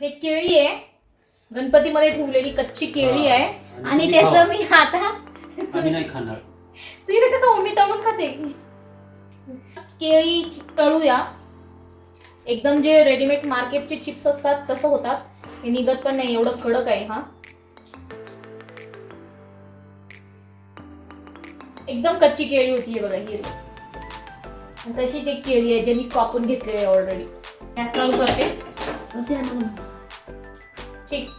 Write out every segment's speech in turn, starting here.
हे केळी आहे. गणपतीमध्ये ठेवलेली कच्ची केळी आहे. आणि आणि तुम्ही त्याचं खावा. मी आता आम्ही नाही खाणार. तू खाऊ? मी तळून खाते. केळी चि- तळूया. एकदम जे रेडीमेड मार्केटचे चिप्स असतात तसं होतात. हे निघत पण नाही एवढं कडक आहे हा. एकदम कच्ची केळी होती हे बघा ही. आणि तशीच एक केळी आहे जे मी कापून घेतली आहे ऑलरेडी गॅस चालू करते. ठीक।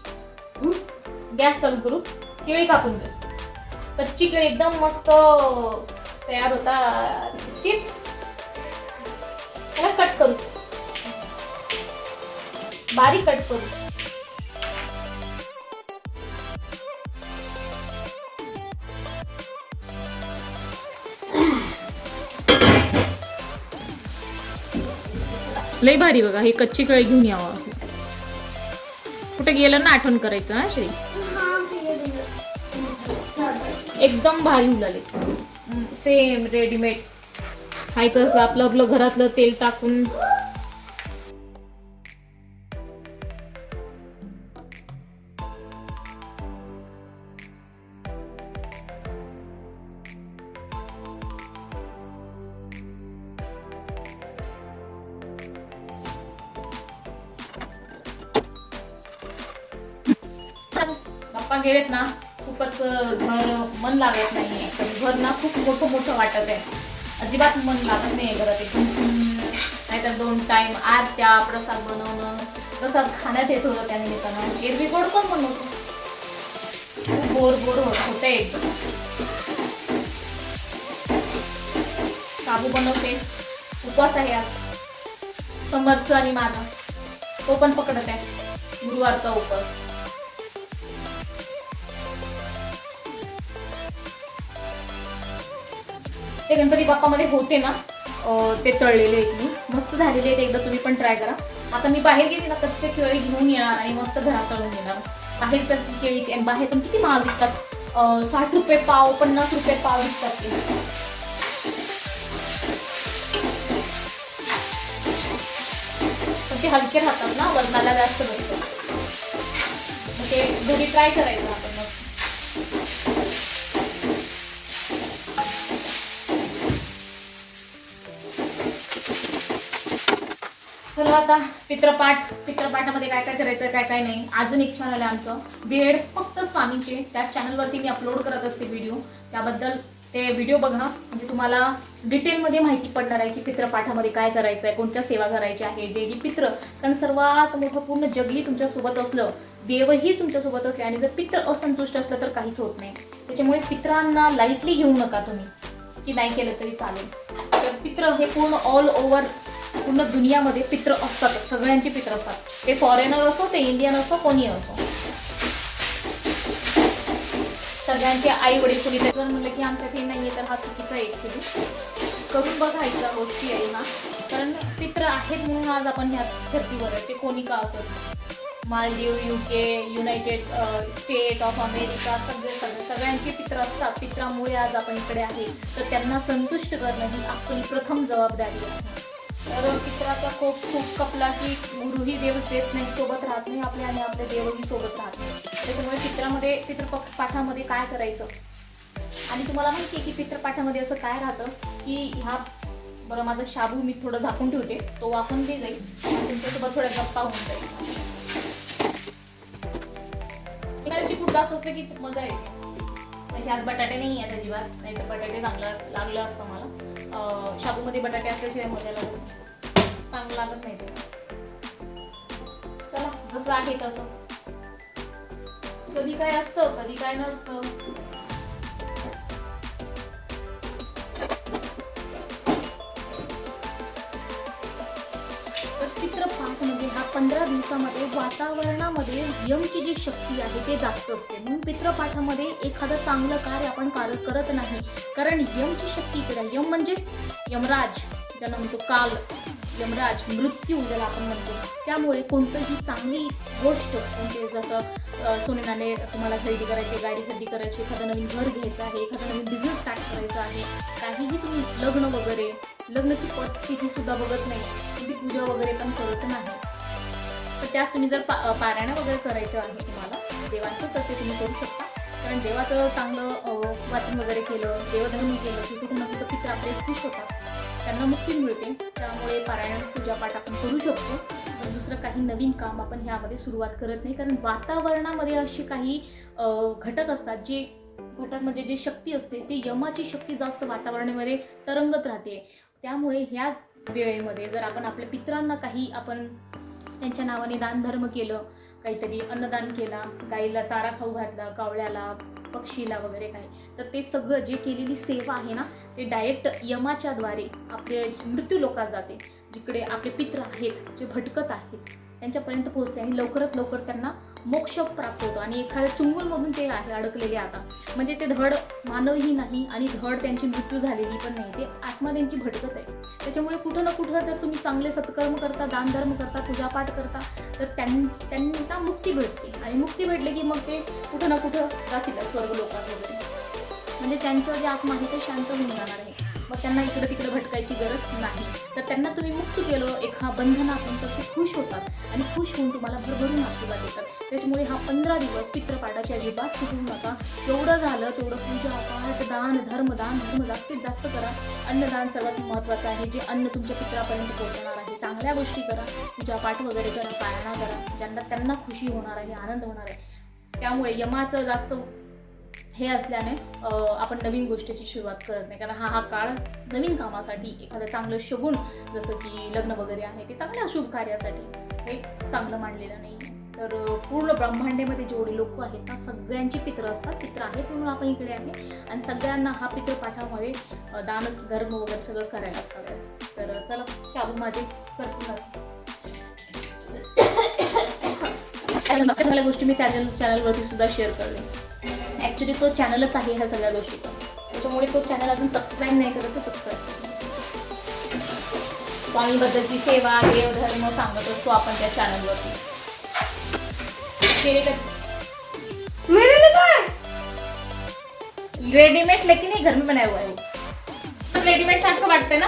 गॅस चालू करू. केळी कापून घे. कच्ची केळी एकदम मस्त तयार होता. चिप्स. त्याला कट करू. बारीक कट करू. लय भारी बघा हे कच्ची केळी घेऊन यावं. कुठे गेलं ना आठवण करायचं हा श्री? एकदम भारी उलाले सेम रेडीमेड खायचं असलं आपलं आपलं घरातलं तेल टाकून पप्पा गेलेत ना खूपच घर मन लागत नाहीये. घर ना खूप मोठं मोठं वाटत आहे. अजिबात मन लागत नाही घरात एकदम नाहीतर दोन टाइम आरत्या प्रसाद बनवणं प्रसाद खाण्यात येत होतं त्या निमित्तानं. एरवी गोड पण बनवतो? खूप बोर बोर होत होते एकदम साबू बनवते. उपवास आहे आज. समर्थचं आणि माझा. तो पण पकडत आहे. गुरुवारचा उपवास. ते गणपती बाप्पामध्ये होते ना ते तळलेले आहेत मी. मस्त झालेले आहेत एकदा तुम्ही पण ट्राय करा. आता मी बाहेर गेली ना कच्चे केळी घेऊन येणार आणि मस्त घरात तळून येणार. बाहेर तर केळी आणि बाहेर पण किती महाग विकतात. साठ रुपये पाव पन्नास रुपये पाव विकतात ते. पण ते हलके राहतात ना वजनाला जास्त बसतात. म्हणजे ते घरी ट्राय करायचं चला आता पित्रपाठ पित्रपाठामध्ये काय काय करायचं काय काय नाही. अजून एक चॅनल आहे आमचं. बीएड फक्त स्वामीचे. त्या चॅनलवरती मी अपलोड करत असते व्हिडिओ त्याबद्दल ते व्हिडिओ बघा म्हणजे तुम्हाला डिटेलमध्ये माहिती पडणार आहे की पित्रपाठामध्ये काय करायचं आहे कोणत्या सेवा करायच्या आहे जे की पित्र. कारण सर्वात मोठं पूर्ण जगही तुमच्यासोबत असलं देवही तुमच्यासोबत असले आणि जर पित्र असंतुष्ट असलं तर काहीच होत नाही. त्याच्यामुळे पित्रांना लाईटली घेऊ नका तुम्ही. की नाही केलं तरी चालेल. तर पित्र हे पूर्ण ऑल ओव्हर पूर्ण दुनियामध्ये पित्र असतात. सगळ्यांचे पित्र असतात. ते फॉरेनर असो ते इंडियन असो कोणी असो. सगळ्यांचे आई वडील कोणी जर म्हणलं की आमच्यात नाहीये तर हा चुकीचा आहे ऍक्च्युली करून बघायचा गोष्टी आहे ना. कारण पित्र आहेत म्हणून आज आपण ह्या धर्तीवर ते कोणी का असत Maldives UK united state of America सगळे सगळे सगळ्यांचे पित्र असतात. पित्रामुळे आज आपण इकडे आहे. तर त्यांना संतुष्ट करणं ही आपली प्रथम जबाबदारी आहे. तर पित्राचा खूप खूप कपला की गुरुही देव देत नाही सोबत राहत नाही आपले आणि आपले देवही सोबत राहत नाही. त्याच्यामुळे पित्रामध्ये पितृपक्ष काय करायचं? आणि तुम्हाला माहिती आहे की पित्रपाठामध्ये असं काय राहतं की ह्या बरं माझा शाबू मी थोडं झाकून ठेवते तो वाकून बी जाईल आणि तुमच्यासोबत थोड्या गप्पा होऊन जाईल. एखाद्याची खूप जास्त असलं की मजा येते. तसे आज बटाटे नाही आहेत अजिबात नाही तर बटाटे चांगलं लागलं असतं मला. शाबूमध्ये बटाटे असल्याशिवाय मजा चांगलं लागत नाही ते. चला जसं आहे तसं. कधी काय असतं कधी काय नसतं. पंधरा दिवसामध्ये वातावरणामध्ये यमची जी शक्ती आहे ते जास्त असते. म्हणून पित्रपाठामध्ये एखादं चांगलं कार्य आपण कार्य करत नाही. कारण यमची शक्ती इकडे यम म्हणजे यमराज ज्याला म्हणतो काल. यमराज मृत्यू ज्याला आपण म्हणतो. त्यामुळे कोणतंही चांगली गोष्ट म्हणजे जसं सोनेनाने तुम्हाला खरेदी करायची गाडी खरेदी करायची एखादं नवीन घर घ्यायचं आहे एखादं नवीन बिझनेस स्टार्ट करायचा आहे काहीही तुम्ही लग्न वगैरे लग्नाची पत सुद्धा बघत नाही तुम्ही पूजा वगैरे पण करत नाही. तर त्यात तुम्ही जर पा पारायणं वगैरे करायचं आहे तुम्हाला देवांचं तर ते तुम्ही करू शकता. कारण देवाचं चांगलं वाचन वगैरे केलं देवधर्म केलं की कुठं ना कुठं पित्र आपले खुश होतात. त्यांना मुक्ती मिळते. त्यामुळे पारायण पूजापाठ आपण करू शकतो. दुसरं काही नवीन काम आपण ह्यामध्ये सुरुवात करत नाही. कारण वातावरणामध्ये असे काही घटक असतात जे घटक म्हणजे जे शक्ती असते ती यमाची शक्ती जास्त वातावरणामध्ये तरंगत राहते. त्यामुळे ह्या वेळेमध्ये जर आपण आपल्या पित्रांना काही आपण त्यांच्या नावाने दानधर्म केलं काहीतरी अन्नदान केला गाईला चारा खाऊ घातला कावळ्याला पक्षीला वगैरे काही. तर ते सगळं जे केलेली सेवा आहे ना ते डायरेक्ट यमाच्या द्वारे आपले मृत्यू लोकात जाते. जिकडे आपले पित्र आहेत जे भटकत आहेत. त्यांच्यापर्यंत पोहोचते आणि लवकरात लवकर त्यांना मोक्ष प्राप्त होतो. आणि एखाद्या चुंगलमधून ते आहे अडकलेले आता. म्हणजे ते धड मानवही नाही आणि धड त्यांची मृत्यू झालेली पण नाही. ते आत्मा त्यांची भटकत आहे. त्याच्यामुळे कुठं ना कुठं जर तुम्ही चांगले सत्कर्म करता दानधर्म करता पूजापाठ करता तर त्यां त्यांना मुक्ती भेटते. आणि मुक्ती भेटली की मग ते कुठं ना कुठं जातील स्वर्ग लोकात वगैरे. म्हणजे त्यांचं जे आत्मा आहे ते शांत होऊन जाणार आहे. मग त्यांना इकडं तिकडं भटकायची गरज नाही. तर त्यांना तुम्ही मुक्त केलं एका बंधनातून तर ते खुश होतात आणि खुश होऊन तुम्हाला भरभरून आशीर्वाद देतात. त्याच्यामुळे हा पंधरा दिवस पित्रपाठाची अजिबात चुकू नका. जेवढं झालं तेवढं पूजा पाठ दान धर्मदान धर्म जास्तीत जास्त करा. अन्नदान सर्वात महत्त्वाचं आहे. जे अन्न तुमच्या पित्रापर्यंत पोहोचणार आहे चांगल्या गोष्टी करा. पूजापाठ वगैरे करा पाळणा करा. ज्यांना त्यांना खुशी होणार आहे आनंद होणार आहे. त्यामुळे यमाचं जास्त हे असल्याने आपण नवीन गोष्टीची सुरुवात करत नाही कारण हा हा काळ नवीन कामासाठी एखादं चांगलं शगून जसं की लग्न वगैरे आहे ते चांगल्या शुभ कार्यासाठी हे चांगलं मानलेलं नाही तर पूर्ण ब्रह्मांडेमध्ये जेवढे लोक आहेत ना सगळ्यांची पित्र असतात पित्र आहेत म्हणून आपण इकडे आहे आणि सगळ्यांना हा पित्रपाठामध्ये अं, दान धर्म वगैरे सगळं करायला हवं तर चला शाबू माझे करतो सगळ्या गोष्टी मी चॅनल चॅनलवरती सुद्धा शेअर करते ॲक्च्युली तो चॅनलच आहे ह्या सगळ्या गोष्टीचा. त्याच्यामुळे तो चॅनल अजून सबस्क्राईब नाही करत तर सबस्क्राईब स्वामीबद्दलची सेवा देवधर्म सांगत असतो आपण त्या चॅनलवरती केले का मेरे लिए काय रेडीमेड लेकिन घर में बनाया हुआ है रेडीमेड सारखं वाटतं ना?